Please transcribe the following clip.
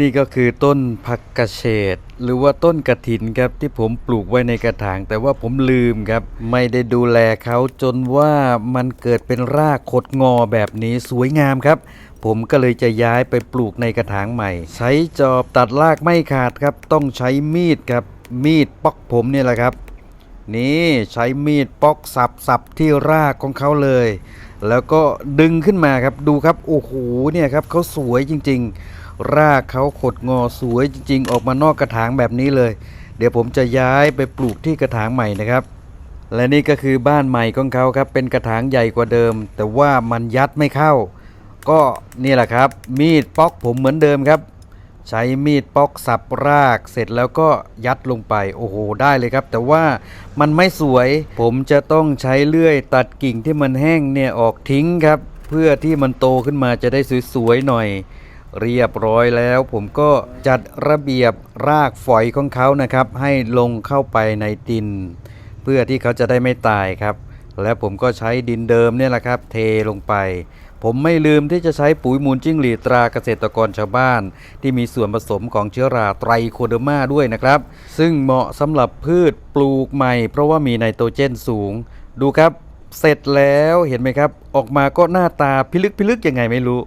นี่ก็คือต้นผักกระเฉดหรือว่าต้นกระถินครับที่ผมปลูกไว้ในกระถาง แต่ว่าผมลืมครับ ไม่ได้ดูแลเขาจนว่ามันเกิดเป็นรากคดงอแบบนี้สวยงามครับ ผมก็เลยจะย้ายไปปลูกในกระถางใหม่ ใช้จอบตัดรากไม่ขาดครับ ต้องใช้มีดครับ มีดปอกผมเนี่ยแหละครับ นี่ใช้มีดปอกสับสับที่รากของเขาเลย แล้วก็ดึงขึ้นมาครับดูครับโอ้โหเนี่ยครับเขาสวยจริง ๆ รากเขาขดงอสวยจริง ๆ ออกมานอกกระถางแบบนี้เลย เดี๋ยวผมจะย้ายไปปลูกที่กระถางใหม่นะครับ และนี่ก็คือบ้านใหม่ของเขาครับ เป็นกระถางใหญ่กว่าเดิม แต่ว่ามันยัดไม่เข้า ก็นี่แหละครับ มีดปอกผมเหมือนเดิมครับ ใช้มีดปอกสับราก เสร็จแล้วก็ยัดลงไปโอ้โหได้เลยครับ แต่ว่ามันไม่สวย ผมจะต้องใช้เลื่อยตัดกิ่งที่มันแห้งเนี่ยออกทิ้งครับ เพื่อที่มันโตขึ้นมาจะได้สวยๆหน่อย เรียบร้อยแล้ว ผมก็จัดระเบียบรากฝอยของเขานะครับ ให้ลงเข้าไปในดิน เพื่อที่เขาจะได้ไม่ตายครับ และผมก็ใช้ดินเดิมเนี่ยแหละครับ เทลงไป ผมไม่ลืมที่จะใช้ปุ๋ยมูลจิ้งหรีดตราเกษตรกรชาวบ้าน ที่มีส่วนผสมของเชื้อราไตรโคเดอร์มาด้วยนะครับ ซึ่งเหมาะสำหรับพืชปลูกใหม่ เพราะว่ามีไนโตรเจนสูง ดูครับเสร็จแล้วเห็นไหมครับ ออกมาก็หน้าตาพิลึกพิลึกยังไงไม่รู้